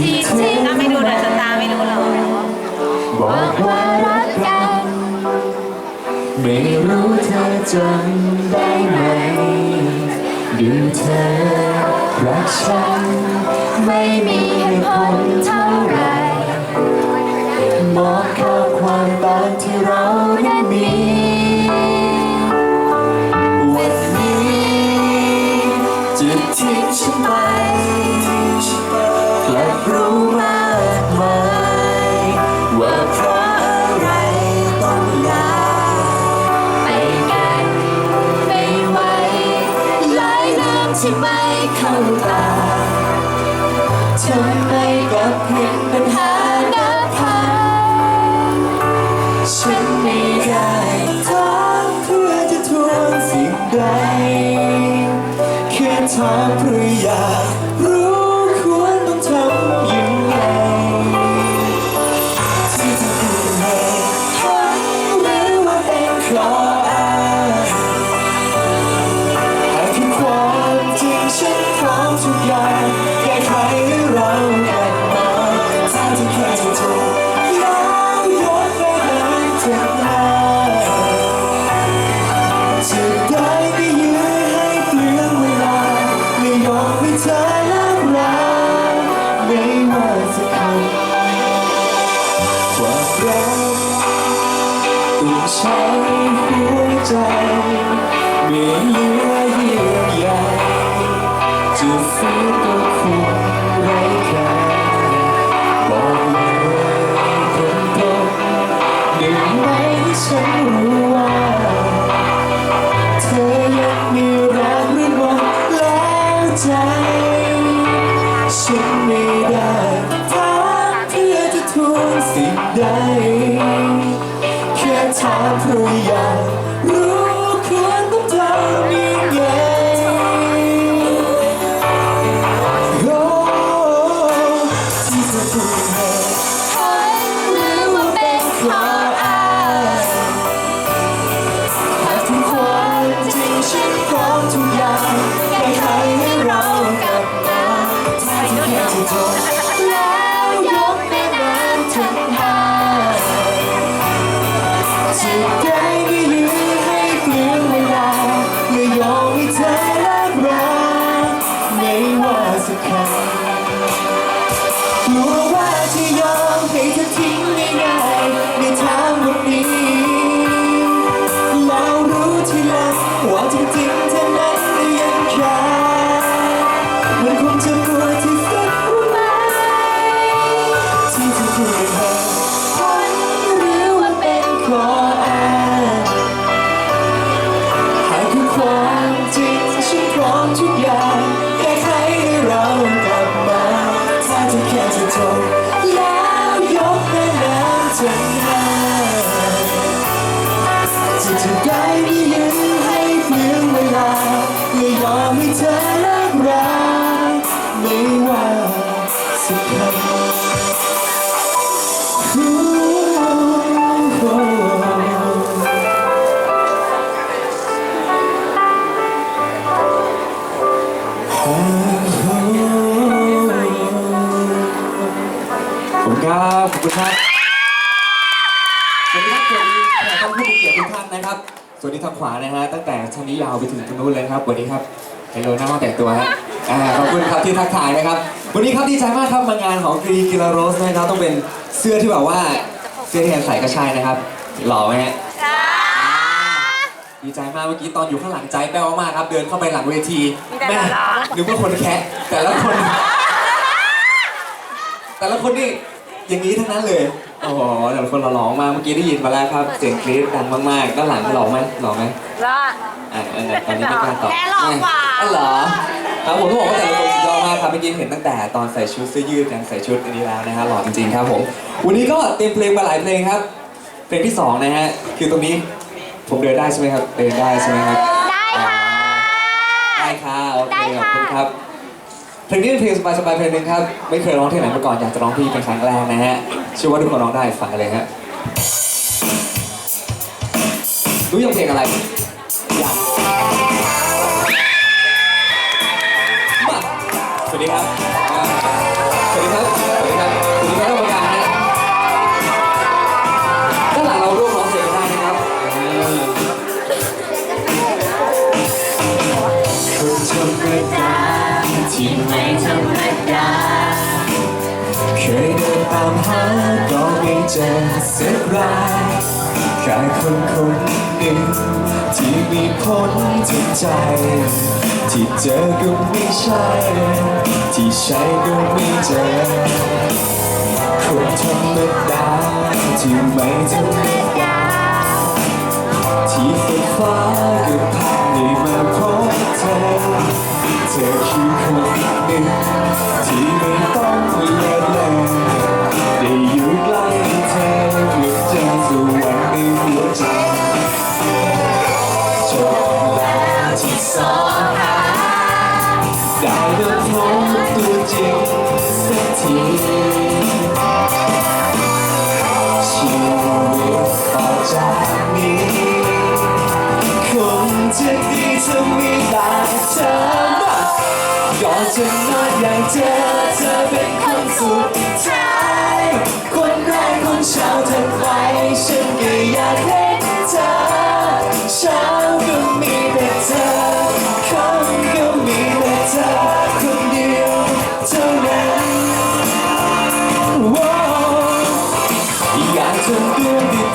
ที่เธอถ้าไม่ดูเดอะสตาไม่รู้หรอกบอกว่ารักกัน ไม่รู้เธอจำได้ไหม ดูเธอรักฉัน ไม่มีเหตุผล วัสดีทางขวานะฮะตั้งแต่ชั้นนี้ยาวไปถึงตรงนู้นเลยครับสวัสดีครับเฮลโลหน้าห้องแต่งตัวฮะอ่าขอบคุณครับที่ทักทายนะครับ วันนี้ครับดีใจมากครับมางานของกรีกิลาโรสนะครับต้องเป็นเสื้อที่แบบว่าเสื้อที่แทนใส่ก็ใช่นะครับ หล่อไหมฮะดีใจมากเมื่อกี้ตอนอยู่ข้างหลังใจแป้วมากครับ เดินเข้าไปหลังเวทีมีแต่แม่ดารานึกว่าคนแคะแต่ละคน แต่ละคนนี่อย่างนี้ทั้งนั้นเลย โอ้โหแต่ละคนหล่อๆมากเมื่อกี้ได้ยินมาแล้วครับเสียงกรี๊ดดังมากๆด้านหลังหล่อไหมหล่อไหมรอดอ่าเออตอนนี้ไม่กล้าตอบแกหล่อกว่าอ๋อเหรอครับผมต้องบอกว่าแต่ละคนสุดยอดมากครับเมื่อกี้เห็นตั้งแต่ตอนใส่ชุดเสื้อยืดยังใส่ชุดอันนี้แล้วนะฮะหล่อจริงๆครับผมวันนี้ก็เตรียมเพลงมาหลายเพลงครับ เพลงที่สองนะฮะคือตรงนี้ผมเดินได้ใช่ไหมครับเดินได้ใช่ไหมครับได้ค่ะได้ค่ะโอได้ค่ะขอบณรับเพลงนี้เป็นเพลงสบายๆเพลงหนึงครับไม่เคยร้องที่ไหนมาก่อนอยากจะร้องที่เป็นครั้งแรกนะฮะ เชื่อว่าทุกคนร้องได้ฟังเลยฮะรู้ยังเพลงอะไร เจอสักรายแค่คนคนหนึ่งที่มีพ้นถึงใจ ที่เจอก็ไม่ใช่ ที่ใช่ก็ไม่เจอ คนธรรมดาที่ไม่ธรรมดาที่ฝันฟ้ากับภาพนี้มาพบเธอเธอคือคนหนึ่งที่ไม่ต้องเล สักทีชีวิตต่อจากนี้คงจะดีถ้ามีแต่เธอมาก่อนจะน้อนอย่างเธอเธอเป็นคนสุดท้ายคนแรกคนเช้าทันไปฉันก็อยากเห็นเธอเช้าก็มีแต่เธอ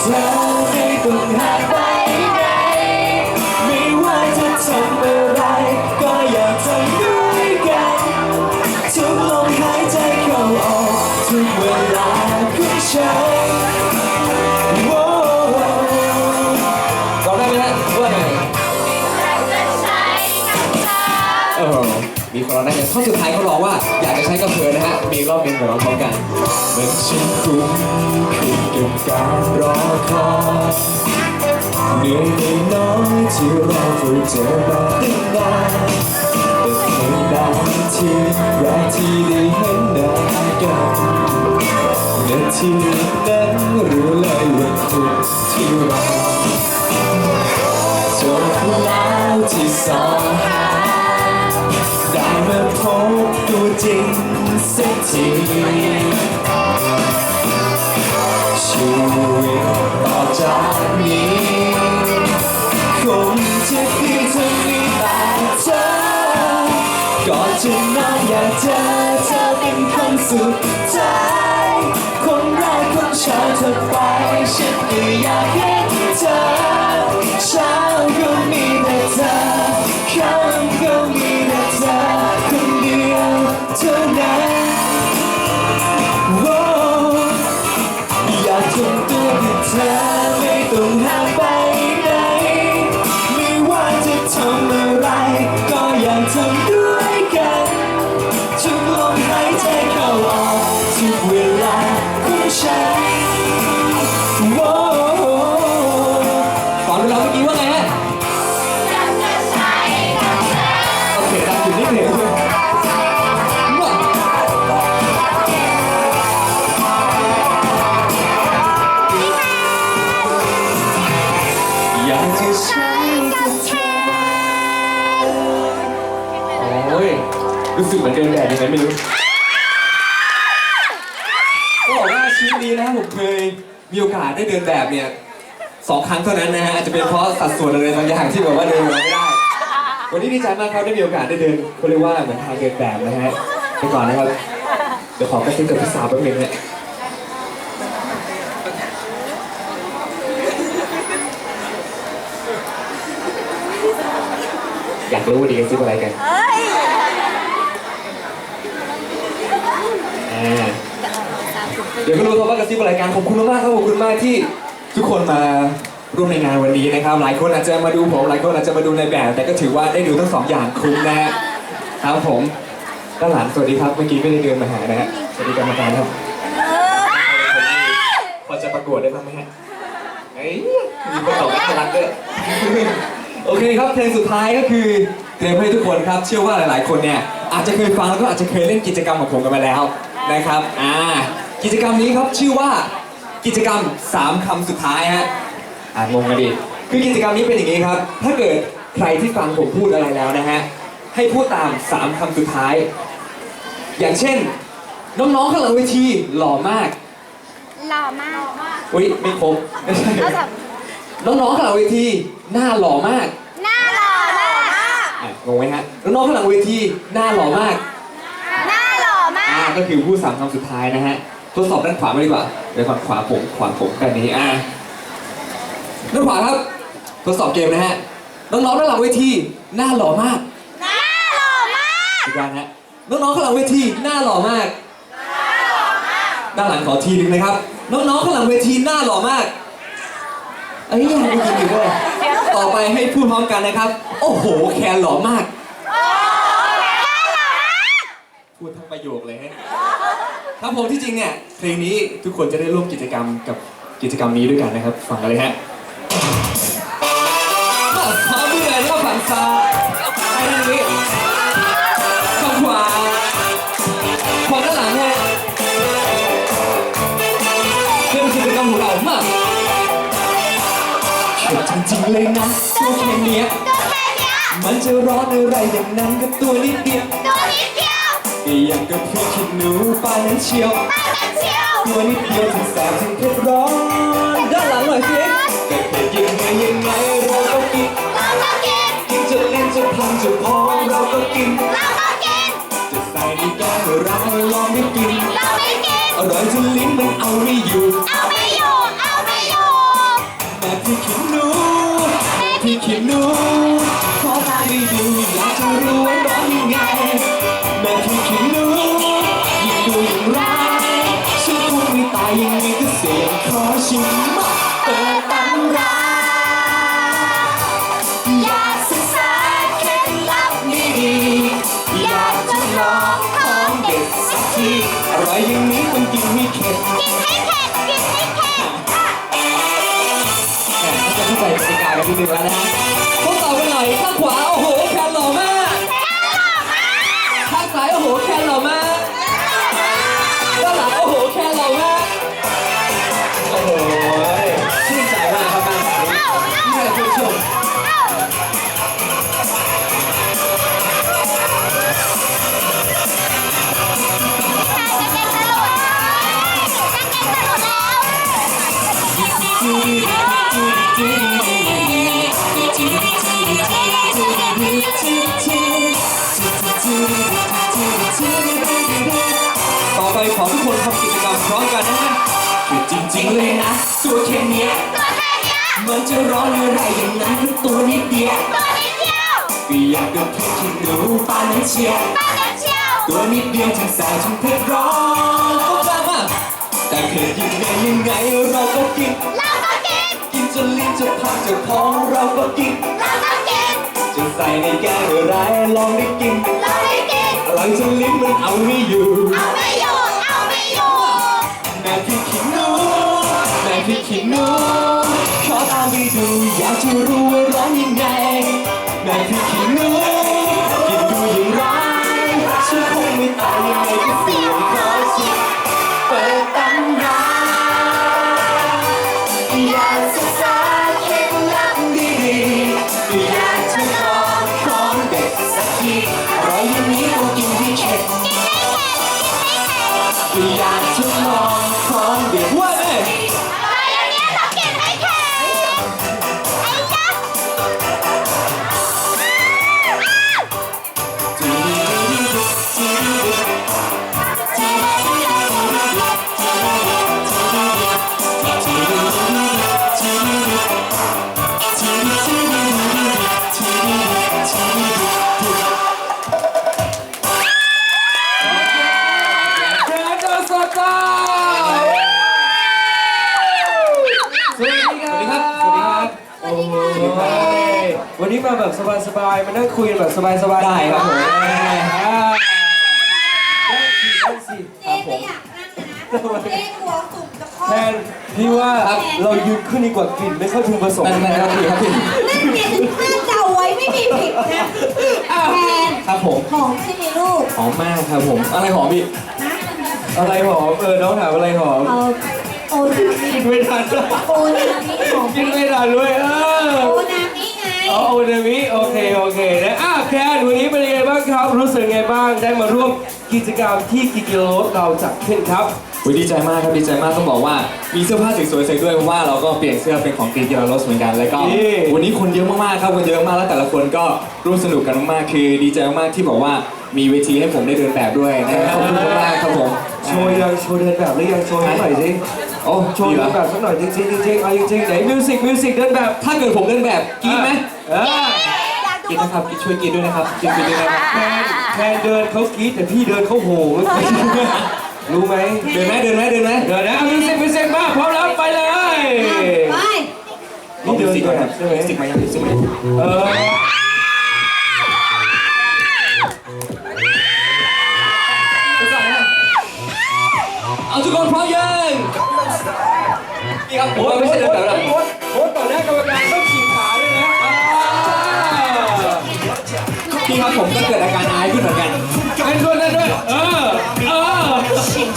เธอไม่ต้องหาไปไหนไม่ว่าจะทำอะไร ก็อยากทำด้วยกันทุกลมหายใจเข้าออกทุกเวลาของฉันโว้ร้องได้ไหมฮะว่าไงเออมีคนร้องได้ไหมข้อสุดท้ายเขาร้องว่าอยากจะ ใช้กับเธอนะฮะ มีรอบหนึงเดี๋ยวเราพร้อมกัน เหมือนฉันคุ้มคิดกับการรอคอยเหนื่อยไม่น้อยที่เราเฝ้าเจอมาตั้งนานแต่ในนานที่แรกที่ได้เห็นหน้ากันนาที ต่ มื่อกี้ว่าไงฮะโอเคดังอยู่นิดหนึ่งว้าวอยากจะใช้กับเธอโอ้ยรู้สึกเหมือนเดินแบบยังไงไม่รู้ก็บอกว่าชีวิตนี้นะผมเคยมีโอกาสได้เดินแบบเนี่ย สองครั้งเท่านั้นนะฮะอาจจะเป็นเพราะสัดส่วนอะไรบางอย่างที่แบบว่าเดินไม่ได้ วันนี้ดีใจมากครับได้มีโอกาสได้เดินเขาเรียกว่าเหมือนทางเดินแบบนะฮะไปก่อนนะครับเดี๋ยวขอกระซิบกับพี่สาวแป๊บนึงฮะอยากรู้ว่าดีกันซิบอะไรกันเดี๋ยวก็รู้ครับว่ากระซิบอะไรกันขอบคุณมากครับขอบคุณมากที่ ทุกคนมาร่วมในงานวันนี้นะครับ หลายคนอาจจะมาดูผม หลายคนอาจจะมาดูในแบบ แต่ก็ถือว่าได้ดูทั้งสองอย่างคุ้มนะฮะครับผมด้านหลังสวัสดีครับ เมื่อกี้ไม่ได้เดินมาหานะฮะ สวัสดีกรรมการครับพอจะประกวดได้บ้างไหมฮะเอ้ยมีคนตอบน่ารักด้วยโอเคครับเพลงสุดท้ายก็คือเตรียมให้ทุกคนครับ เชื่อว่าหลาย ๆ คนเนี่ยอาจจะเคยฟังแล้วก็อาจจะเคยเล่นกิจกรรมของผมกันมาแล้วนะครับ อ่า กิจกรรมนี้ครับชื่อว่า กิจกรรม 3 คำสุดท้ายฮะอ่างงกันดิคือกิจกรรมนี้เป็นอย่างนี้ครับ ถ้าเกิดใครที่ฟังผมพูดอะไรแล้วนะฮะ ให้พูดตาม 3 คำสุดท้าย อย่างเช่น น้องๆข้างหลังเวทีหล่อมากหล่อมากอุ้ยไม่ครบไม่ใช่แล้วแบบน้องๆข้างหลังเวทีหน้าหล่อมากหน้าหล่อมากอะงงไหมฮะน้องๆข้างหลังเวทีหน้าหล่อมาก หน้าหล่อมาอ่ากก็คือพูดสามคำสุดท้ายนะฮะ ทดสอบด้านขวามาดีกว่าเดี๋ยวฝั่งขวาผมขวาผมแบบนี้อ่าด้านขวาครับทดสอบเกมนะฮะน้องๆด้านหลังเวทีหน้าหล่อมากหน้าหล่อมากอีกการฮะน้องๆข้างหลังเวทีหน้าหล่อมากด้านหลังขอทีหนึงนะครับน้องๆข้างหลังเวทีหน้าหล่อมากเอ้ยยังไม่กินอยู่ด้วยต่อไปให้พูดพร้อมกันนะครับ โอ้โห แคนหล่อมากพูดทั้งประโยคเลยฮะ ครับผมที่จริงเนี่ยเพลงนี้ทุกคนจะได้ร่วมกิจกรรมกับกิจกรรมนี้ด้วยกันนะครับฟังกันเลยฮะมาขอมือเลยแล้วก็ฝั่งซ้ายไปทางนี้ฝั่งขวาฝั่งด้านหลังฮะเรื่องกิจกรรมของเรามาเข็ดจริงๆเลยนะตัวแค่เนี้ยตัวแค่เนี้ย มันจะร้อนอะไรอย่างนั้นกับตัวนิดเดียว ตัวนิด เดียวก็ยังกับเพื่อนคิดหนูปานนั้นเชียวตากันเชียวตัวนิดเดียวถึงแสบถึงเผ็ดร้อนด้านหลังหน่อยสิแต่เผ็ดยังไงยังไงเราก็กินเราก็กินกินจะเล่นจะพังจะพองเราก็กินเราก็กินจะใส่ในแก้วเราลองไม่กินเราไม่กินอร่อยจนลิ้นมันเอาไม่อยู่เอาไม่อยู่ ชิมเปิดตำราอยากศึกษาเคล็ดลับดีๆอยากจะลองของเด็ดสักทีอร่อยอย่างนี้ต้องกินให้เข็ดกินให้เผ็ดกินให้เผ็ดอะแหมถ้าจะเข้าใจกติกากันนิดนึงแล้วนะทดสอบกันหน่อยข้างขวาโอ้โห ต่อไปขอทุกคนทำกิจกรรมพร้อมกันนะฮะคือจริงๆเลยนะตัวแค่เนี้ยตัวแค่เนี้ยมันจะร้อนอะไรอย่างนั้นคือตัวนิดเดียวตัวนิดเดียวก็อยากกับเพื่อนคิดหนูปานนั้นเชียวตากันเชียวตัวนิดเดียวถึงแสบถึงเผ็ดร้อนก็ตามมาแต่เผ็ดยังไงยังไงเราก็กินเราก็กินกิน จนลิ้นจะพังจะพองเราก็กิน เราก็กิน จะใส่ในแก้วอะไรลองได้กิน เราได้กินอร่อยจนลิ้นมันเอาไม่อยู่ เอาไม่อยู่ เอาไม่อยู่แม่พี่ขี้หนูแม่พี่ขี้หนูขอตามไปดูอยากจะรู้ว่าร้อนยังไงแม่พี่ขี้หนู อยากจะลองของเด็กว่ สวัสดีครับ โอ้ยวันนี้มาแบบสบายๆ มานั่งคุยกันแบบสบายๆได้ครับผม อ่าได้สิได้สิเจ๊ไม่อยากนั่งนะเจ๊กลัวสุ่มจะคลอแทดนพี่ว่าเรายืนขึ้นดีกว่ากลิ่นไม่ค่อยพึงประสงค์นั่นๆครับพี่ครับพี่นั่นเนี่ยถึงคาดเดาไว้ไม่มีผิดนะอะอมใช่ไหมลูกหอมมากครับผม อะไรหอมพี่ นะอะไรหอม เออ น้องถามอะไรหอม เอา โอนามิกินไม่ทันโอนามิหอมกินไม่ทันด้วยเออโอนามิไงอ๋อโอเดมิโอเคโอเคนะอะแคนวันนี้เป็นยังไงบ้างครับ รู้สึกไงบ้างได้มาร่วมกิจกรรมที่กิกิโลเราจัดขึ้นครับอุ๊ยดีใจมากครับดีใจมากต้องบอกว่ามีเสื้อผ้าสวยๆใส่ด้วยเพราะว่าเราก็เปลี่ยนเสื้อเป็นของกรีนเกลรสเหมือนกันแล้วก็นี่ วันนี้คนเยอะมากๆครับคนเยอะมากแล้วแต่ละคนก็ร่วมสนุกกันมากๆคือดีใจมากๆที่บอกว่ามีเวทีให้ผมได้เดินแบบด้วยนะครับขอบคุณมากๆครับผม โชว์ยังโชว์เดินแบบหรือยังโชว์ให้หน่อยสิ โอ้โชว์ดีเดิเหรอนแบบสักหน่อยจริงๆจริงๆเอาจริงๆไหนมิวสิกมิวสิกเดินแบบถ้าเกิดผมเดินแบบกรีดไหมเอออยากดูกรีดนะครับช่วยกรีดด้วยนะครับกรีดกรีดด้วยนะครับแคนแคนเดินเขากรี๊ดแต่พี่เดินเขาโหเมื่อกี้รู้ไหมเดินไหมเดินไหมเดินไหมเดินนะมิวสิกมิวสิกมาพร้อมแล้วไปเลย ไป นี่เดินสิกแบก่อนครับบใช่ไหม สิกมายังสิกมายังเออ ครับผมว่าไม่ใช่เดินแบบแล้วโพสต์โพสต์ต่อหน้ากรรมการต้องฉีกขาด้วยนะอ่าพี่ครับผมก็เกิดอาการอายขึ้นเหมือนกันเล่นด้วยเล่นด้วยเออเออ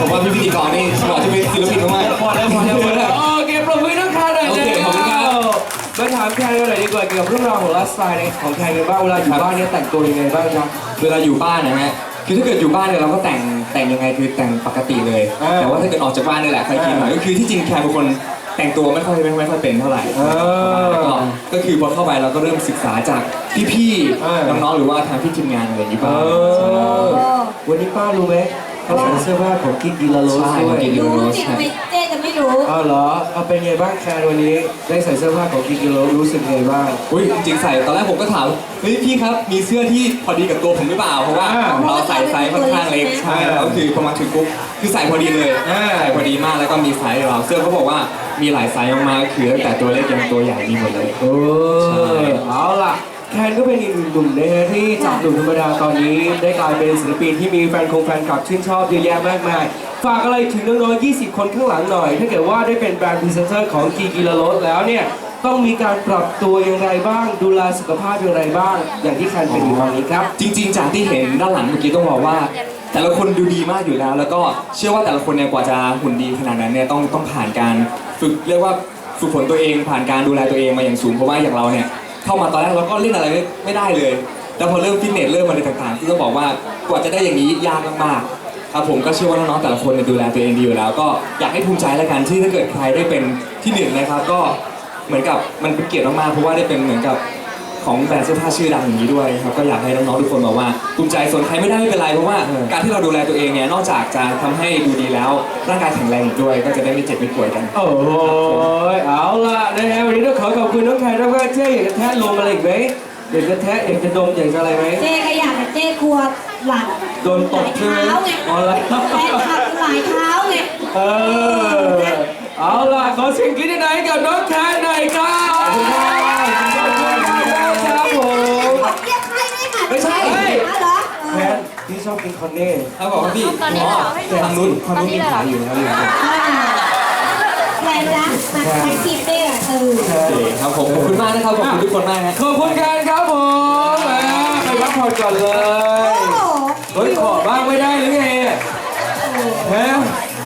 ผมว่าพี่พิธีกรนี่เหมาะจะเป็นศิลปินมากๆพอแล้วพอแล้วพอแล้ว โอเคปรบมือน้องแคนหน่อยโอเคขอบคุณครับ มาถามแคนกันหน่อยดีกว่าเกี่ยวกับเรื่องราวของไลฟ์สไตล์ของแคนกันบ้างเวลาอยู่บ้านเนี่ยแต่งตัวยังไงบ้างครับ เวลาอยู่บ้านนะฮะ คือถ้าเกิดอยู่บ้านเนี่ยเราก็แต่งแต่งยังไงคือแต่งปกติเลยอ่าแต่ว่าถ้าเกิดออกจากบ้านนี่แหละใครคิดหน่อยก็คือที่จริงแคร์เป็นคน แต่งตัวไม่ค่อยไม่ค่อยเป็นเท่าไหร่เออแล้วก็ก็คือพอเข้าไปเราก็เริ่มศึกษาจากพี่เออ ๆน้องๆหรือว่าทางพี่ทีมงานอะไรอย่างนี้เอบ้างอ วันนี้ป้ารู้ไหมเขาใส่เสื้อผ้าของกิ๊กกีลาโรสด้วยใช่รู้สิทำไมเจ๊จะไม่รู้ อ้าวเหรอเอาเป็นไงบ้างแคนวันนี้ ได้ใส่เสื้อผ้าของกิ๊กกีลาโรสรู้สึกไงบ้าง อุ้ยจริงๆใส่ตอนแรกผมก็ถามเฮ้ยพี่ครับมีเสื้อที่พอดีกับตัวผมหรือเปล่าเพราะว่าอ่าเราใส่ไซส์ค่อนข้างเล็กใช่แล้วคือพอมาถึงปุ๊บคือใส่พอดีเลยอ่า ใส่พอดีมากแล้วก็มีไซส์เราเสื้อเขาบอกว่า มีหลายไซส์มากๆคือตั้งแต่ตัวเล็กยันตัวใหญ่มีหมดเลย เออเอาล่ะแคนก็เป็นอีกหนึ่งหนุ่มนะฮะที่จากหนุ่มธรรมดาตอนนี้ ได้กลายเป็นศิลปินที่มีแฟนคงแฟนคลับชื่นชอบเยอะแยะมากมาย ฝากอะไรถึงน้องๆ 20 คนข้างหลังหน่อย ถ้าเกิดว่าได้เป็นแบรนด์พรีเซนเตอร์ของกีกีลาโรสแล้วเนี่ย ต้องมีการปรับตัวอย่างไรบ้าง ดูแลสุขภาพอย่างไรบ้าง อย่างที่แคนเป็นอยู่ตอนนี้ครับ จริง ๆ จากที่เห็นด้านหลังเมื่อกี้ต้องบอกว่า แต่ละคนดูดีมากอยู่แล้ว แล้วก็เชื่อว่าแต่ละคนเนี่ยกว่าจะหุ่นดีขนาดนั้นเนี่ยต้องต้องผ่านการฝึกเรียกว่าฝึกฝนตัวเองผ่านการดูแลตัวเองมาอย่างสูงเพราะว่าอย่างเราเนี่ยเข้ามาตอนแรกเราก็เล่นอะไรไม่ไมได้เลย แต่พอเริ่มฟิตเนสเริ่มอะไรต่างๆที่ต้องบอกว่ากว่าจะได้อย่างนี้ยากมากๆครับผมก็เชื่อว่าน้องๆแต่ละคนเนี่ยดูแลตัวเองดีอยู่แล้ว ก็อยากให้ภูมิใจแล้วกันที่ถ้าเกิดใครได้เป็นที่หนึ่งนะครับ ก็เหมือนกับมันเป็นเกียรติมากๆเพราะว่าได้เป็นเหมือนกับ ของแบรนด์เสื้อผ้าชื่อดังอย่างนี้ด้วยครับก็อยากให้น้องๆทุกคนบอกว่าภูมิใจส่วนใครไม่ได้ไม่เป็นไรเพราะว่าเออการที่เราดูแลตัวเองเนี่ยนอกจากจะทำให้ดูดีแล้วร่างกายแข็งแรงอีกด้วย ก็จะได้ไม่เจ็บไม่ป่วยกัน โอ้ยเอาล่ะนะฮะวันนี้ต้องขอขอบคุณน้องแคนแล้วก็เจ๊อยากจะแทะลงอะไรอีกไหมอยากจะแทะอยากจะดมอยากจะอะไรไหมเจ๊ก็อยากแต่เจ๊กลัวหลังโดนตบใช่ไหมเท้าไงอ๋อแล้วแฟนคลับหลายเท้าไงเออเอาล่ะขอเสียงกรี๊ดหน่อยให้กับน้องแคนหน่อยครับขอบคุณครับครับผม ขอเรียกใครด้วยค่ะ ไม่ใช่ อ้าวเหรอแคนพี่ชอบกินคอนเน่เขาบอกว่าพี่ตอนนี้เหรอให้ดู ทางนู้นทางนู้นมีขายอยู่นะครับอ่าแฟนรักมาแท็กทีมเต้เออ โอเคครับผมขอบคุณมากนะครับขอบคุณทุกคนมากฮะขอบคุณแคนครับผมอ่าไปพักผ่อนก่อนเลโอ้ยโห เฮ้ยขอบ้างไม่ได้หรือไงฮะ